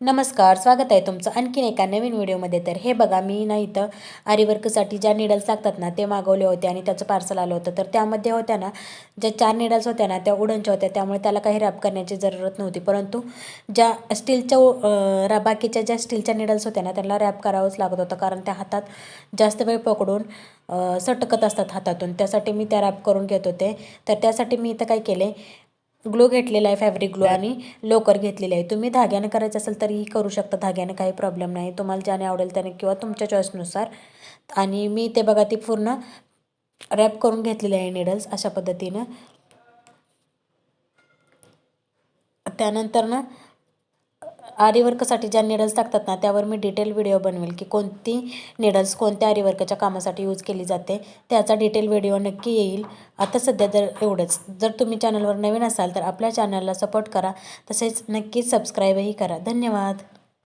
नमस्कार स्वागत आहे तुमचं आणखीन एका नवीन व्हिडिओमध्ये. तर हे बघा मी ना इथं आरीवर्कसाठी ज्या निडल्स लागतात ना ते मागवले होते आणि त्याचं पार्सल आलं होतं. तर त्यामध्ये होत्या ना ज्या चार निडल्स होत्या ना त्या उडनच्या होत्या. त्यामुळे त्याला काही रॅप करण्याची जरूरत नव्हती. परंतु ज्या स्टीलच्या अं, बाकीच्या ज्या स्टीलच्या निडल्स होत्या ना त्यांना रॅप करावंच लागत होतं. कारण त्या हातात जास्त वेळ पकडून सटकत असतात हातातून. त्यासाठी मी त्या रॅप करून घेत होते. तर त्यासाठी मी इथं काय केले ग्लो घेतलेला आहे फॅब्रिक ग्लो आणि लोकर घेतलेले आहे. तुम्ही धाग्याने करायचं असेल तरीही करू शकता धाग्याने काही प्रॉब्लेम नाही. तुम्हाला ज्याने आवडेल त्याने किंवा तुमच्या चॉईसनुसार आणि मी ते बघा ती पूर्ण रॅप करून घेतलेले आहे निडल्स अशा पद्धतीनं. त्यानंतर ना आरीवर्कसाठी ज्या निडल्स टाकतात ना त्यावर मी डिटेल व्हिडिओ बनवेल की कोणती निडल्स कोणत्या आरीवर्कच्या कामासाठी यूज केली जाते. त्याचा डिटेल व्हिडिओ नक्की येईल. आता सध्या जर एवढंच. जर तुम्ही चॅनलवर नवीन असाल तर आपल्या चॅनलला सपोर्ट करा. तसेच नक्कीच सबस्क्राईबही करा. धन्यवाद.